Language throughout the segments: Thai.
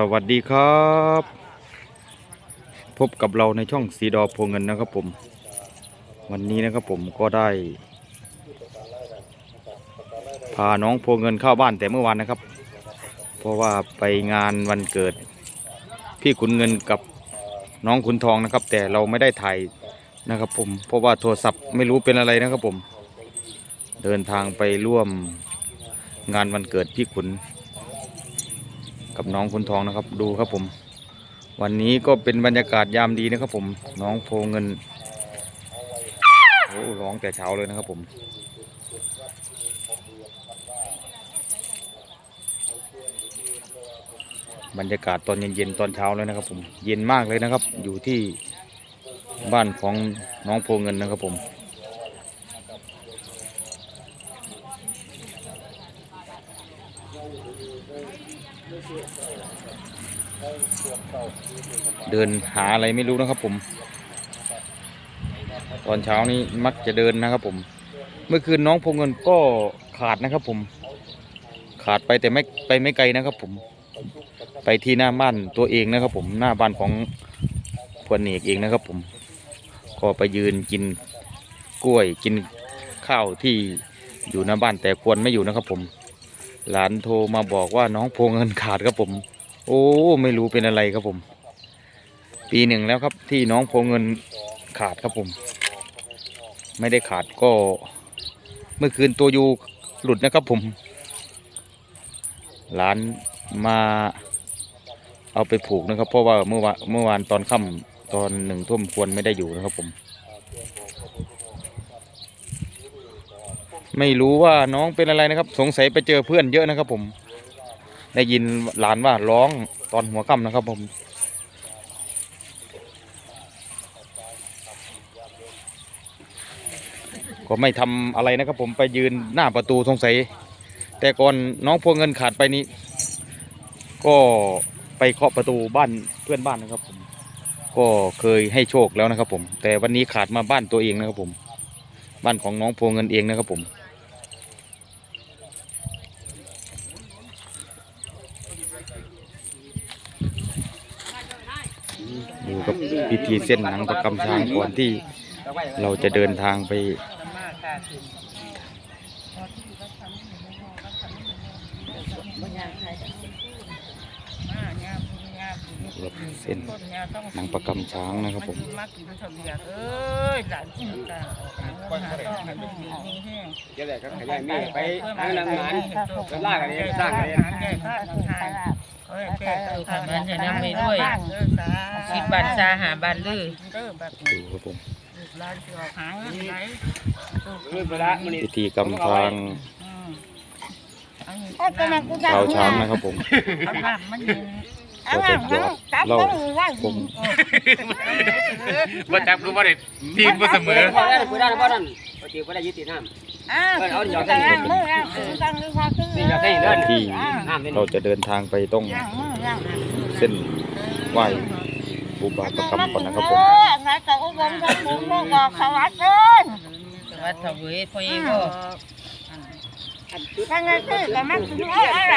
สวัสดีครับ พบกับเราในช่องสีดอโพเงินนะครับผม วันนี้นะครับผมก็ได้ พาน้องโพเงินเข้าบ้านแต่เมื่อวานนะครับ เพราะว่าไปงานวันเกิด พี่ขุนเงินกับน้องขุนทองนะครับ แต่เราไม่ได้ถ่ายนะครับผมเพราะว่าโทรศัพท์ไม่รู้เป็นอะไรนะครับผม เดินทางไปร่วมงานวันเกิดพี่ขุน กับน้องคุณทองนะครับดูครับผม วันนี้ก็เป็นบรรยากาศยามดีนะครับผม น้องโพเงินโอ้ร้องแต่เช้าเลยนะครับผมบรรยากาศตอนเย็นๆตอนเช้าเลยนะครับผมเย็นมากเลยนะครับ อยู่ที่บ้านของน้องโพเงินนะครับผม เดินหาอะไรไม่รู้นะครับผม ตอนเช้านี้มักจะเดินนะครับผม เมื่อคืนน้องพงเงินก็ขาดนะครับผม ขาดไปแต่ไม่ไปไม่ไกลนะครับผม ไปที่หน้าบ้านตัวเองนะครับผม หน้าบ้านของพวนเอกเองนะครับผม ก็ไปยืนกินกล้วยกินข้าวที่อยู่หน้าบ้านแต่ควรไม่อยู่นะครับผม หลานโทรมาบอกว่าน้องพงเงินขาดครับผม โอ้ไม่รู้เป็นอะไรครับผม ปีหนึ่งแล้วครับที่น้องโพเงินขาดครับผม ไม่ได้ขาดก็ เมื่อคืนตัวยูหลุดนะครับผม หลานมาเอาไปผูกนะครับ เพราะว่าเมื่อวานเมื่อวานตอนค่ำตอนหนึ่งทุ่มควรไม่ได้อยู่นะครับผม ไม่รู้ว่าน้องเป็นอะไรนะครับ สงสัยไปเจอเพื่อนเยอะนะครับ ผม ได้ยินหลานว่าร้องตอนหัวค่ำนะครับ ผมก็ไม่ทำอะไรนะครับผมไปยืนหน้าประตูสงสัย แต่ก่อนน้องพวงเงินขาดไปนี้ ก็ไปเคาะประตูบ้านเพื่อนบ้านนะครับผมก็เคยให้โชคแล้วนะครับผม แต่วันนี้ขาดมาบ้านตัวเองนะครับผม บ้านของน้องพวงเงินเองนะครับผม ดูกับพิธีเส้นหนังประกำช้างก่อนที่เราจะเดินทางไปรับเส้นหนังประกำช้างนะครับผมมากินเฉลี่ยเอ้ยหลานกินตาออกหาต้องให้ลูกดีมีแห้งเดี๋ยวแหละก็ขยายมีไปหาน้ำหมันก็ลากกันเองสร้างกันเอง แก่ข้าทำทานเอ้ยแก่ลูกหามันอย่านำไปด้วยคิดบันซาหาบันลือเด้อแบบดูครับผมหลานสิออกหาเงินไหนมือประละมันนี่พิธีกรรมทางอืมอันนี้เท้าช้างนะครับผมเอาน้ำมันยิงก็จะหยอดเหล่าคงว่าจับคือว่าได้ทีมบ่เสมอพ อได้พอได้พอนั่นปกติพอได้ยึดติดน้ำอ้าวเอาหยอดใส่นี่มือแล้วตั้งนี่พอขึ้นนี่หยอดใส่นี่เด้อที่น้ำนี่เราจะเดินทางไปต้องย่างมือย่างเส้นไหว้บูบาประกำก่อนนะครับผมนายจะอุ้มทั้งบุญลูกบอกสวัสดีสวัสดีเว้ยพ่อเองก็ทั้งนั้นคือแต่มันคืออะไร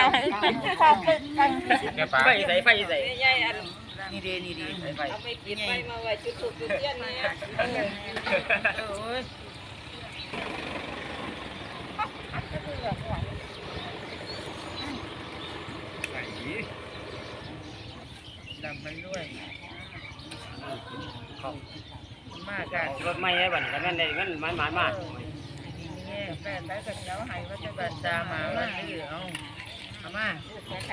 ขอบคุณกันไฟใส่ไฟใส่นี่ดีนี่ดีไฟเอาไปกินไปมาไว้จุดถูกจุดเทียนเนี่ย โอ้ยดำไปด้วยมากกันรถไม่ให้บันแล้วนั่นได้เงินมันมันมานี่แฟนได้กับเจ้าให้ว่าจะบับันนซาซามามาบัว่านลือเอาเอามา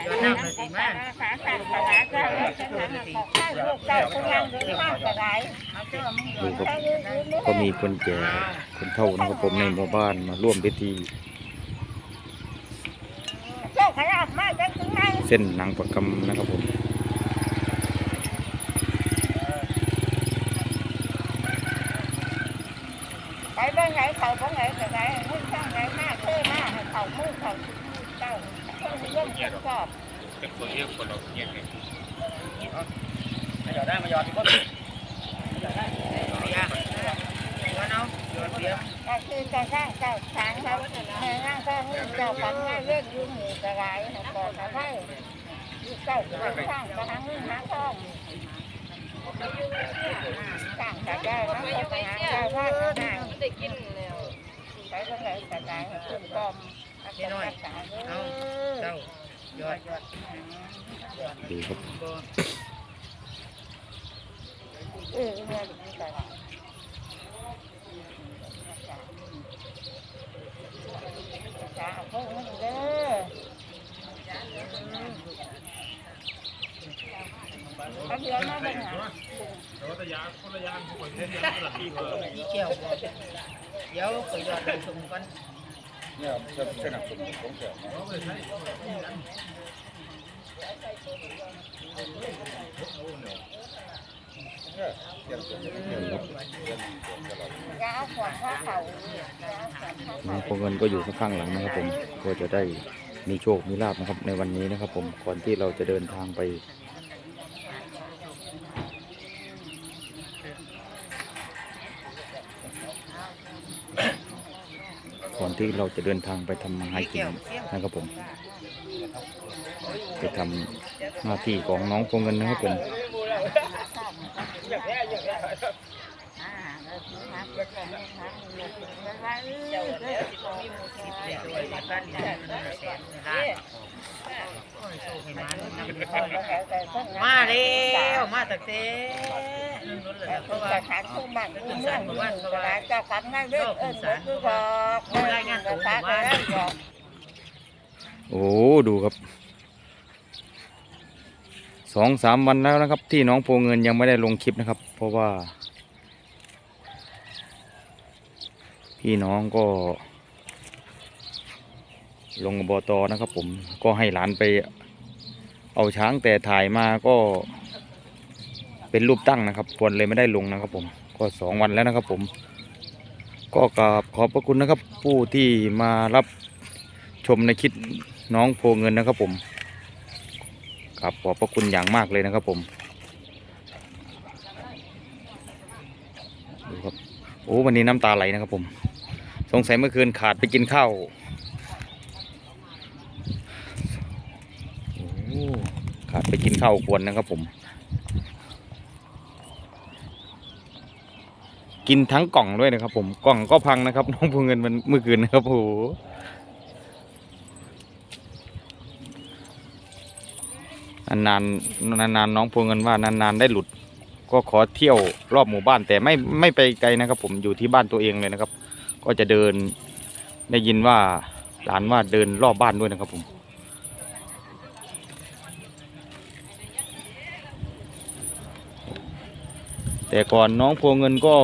ย้อนน้ำมาสิมาขาขาขาขาขาลูกเจ้าคุณยังดีมากกระไรเอาเจ้ามึงดูครับก็มีคนแก่คนเฒ่านะครับผมในหมู่บ้านมาร่วมพิธีเจ้าขยับมาจะถึงไหนเส้นหนังประกำนะครับผม ไปบ้านไหนเขาบ้านไหนกระไรมึงช่างไหนมากเท่มากเขามือเขาเจ้าเจ้าเรื่องชอบเป็นคนเรียกคนเราเงี้ยไงมาหยอดได้มาหยอดคนอย่าวันเอาเดี๋ยวเดี๋ยวก็คือจะสร้างเจ้าช้างครับแม่นั่งก็ให้เจ้าปังให้เลือกยุ่งหนีกระไรก่อนนะให้เจ้าสร้างกระหังเงินหาทอง สร้างแต่ได้คนนะไปเจ้าอยู่ไหาเที่ยเจ้าว่ามันนางได้กินแล้วไปก็เลยแต่ได้ขึ้นกอมน้อยเอาเจ้ายอดยอดดูครับเออเนี่ยดีใจจ้าเพิ่งเด้อ เอาเดี๋ยวมาเบิ่งหาพี่เกี่ยวบ่เดี๋ยวไปยอดไปชมกันเนี่ยสนับสนุนของแถวยาขวานเขายาขวานข้าน้องเขาพงเงินก็อยู่ข้างๆหลังนะครับผมก็จะได้มีโชค มีลาบนะครับในวันนี้นะครับผมก่อนที่เราจะเดินทางไป ก่อน ที่เราจะเดินทางไปทำมาหากินนะครับผมไปทำหน้าที่ของน้องพงเงินนะครับผม มีหมูสิบเดียวด้วยบ้านนี้แสนล้านโอ้ยโชคให้มาเลยนะมาแล้วมาตั้งแต่นั่นนู้นเลยเพราะว่าจะขายคู่บ้านคู่เมืองคู่ตลาดจะขันง่ายเด้อเออเด้อคือบอกเออจะขายได้บอกโอ้ดูครับสองสามวันแล้วนะครับ ที่น้องโพเงินยังไม่ได้ลงคลิปนะครับ เพราะว่า พี่น้องก็ ลงอบตนะครับผมก็ให้หลานไป เอาช้างแต่ถ่ายมาก็เป็นรูปตั้งนะครับควรเลยไม่ได้ลงนะครับผมก็สองวันแล้วนะครับผม ก็กราบขอบพระคุณนะครับ ผู้ที่มารับชมในคลิปน้องโพเงินนะครับผมกราบขอบพระคุณอย่างมากเลยนะครับผมดูครับโอ้วันนี้น้ำตาไหลนะครับผม สงสัยเมื่อคืนขาดไปกินข้าว ขาดไปกินข้าวควรนะครับผม กินทั้งกล่องด้วยนะครับ ผมกล่องก็พังนะครับ น้องพูเงินมันเมื่อคืนนะครับโอ้โหนานนานน้องพูเงินว่านานๆได้หลุด ก็ขอเที่ยวรอบหมู่บ้าน แต่ไม่ไม่ไปไกลนะครับ ผมอยู่ที่บ้านตัวเองเลยนะครับ ก็จะเดินได้ยินว่าหลานว่าเดินรอบบ้านด้วยนะครับผม แต่ก่อนน้องพวงเงินก็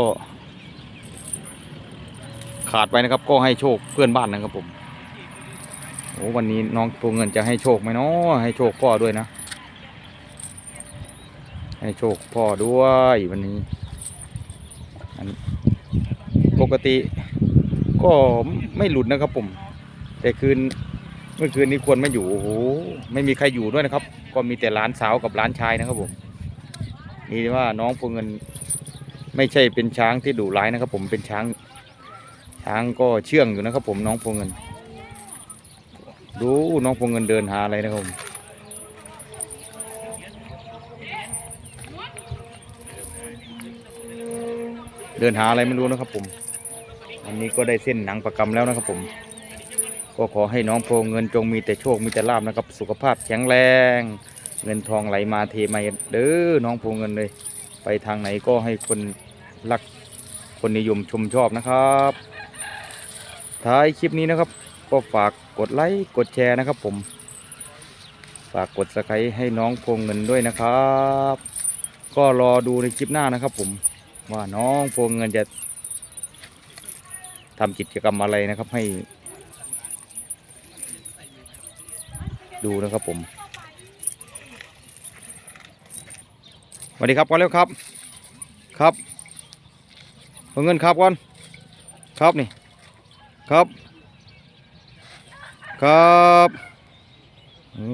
ขาดไปนะครับ ก็ให้โชคเพื่อนบ้านนะครับผมโอ้วันนี้น้องพวงเงินจะให้โชคไหมเนาะให้โชคพ่อด้วยนะ ให้โชคพ่อด้วยวันนี้อันปกติก็ไม่หลุดนะครับผม แต่คืนเมื่อคืนนี้ควรไม่อยู่โอ้โหไม่มีใครอยู่ด้วยนะครับ ก็มีแต่หลานสาวกับหลานชายนะครับผมนี่ว่าน้องพวงเงิน ไม่ใช่เป็นช้างที่ดุร้ายนะครับ ผมเป็นช้าง ช้างก็เชื่องอยู่นะครับ ผมน้องพวงเงิน ดูน้องพวงเงินเดินหาอะไรนะครับผมเดินหาอะไรไม่รู้นะครับผม อันนี้ก็ได้เส้นหนังประกำแล้วนะครับผม ก็ขอให้น้องพวงเงินจงมีแต่โชคมีแต่ลาบนะครับ สุขภาพแข็งแรง เงินทองไหลมาเทมาเด้อน้องพวงเงินเลย ไปทางไหนก็ให้คนรักคนนิยมชมชอบนะครับ ท้ายคลิปนี้นะครับ ก็ฝากกดไลค์กดแชร์นะครับผม ฝากกดสไครต์ให้น้องพวงเงินด้วยนะครับ ก็รอดูในคลิปหน้านะครับผมว่าน้องพวงเงินจะทำกิจกรรมอะไรนะครับให้ ดูนะครับผม วัสดีครับก่อนเร็วครับ ครับเอาเงินครับก่อน ครับนี่ ครับ ครับโอ้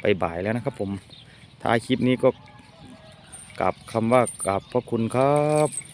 ไปบ่ายแล้วนะครับผมท้ายคลิปนี้ก็กลับคำว่ากลับพระคุณครับ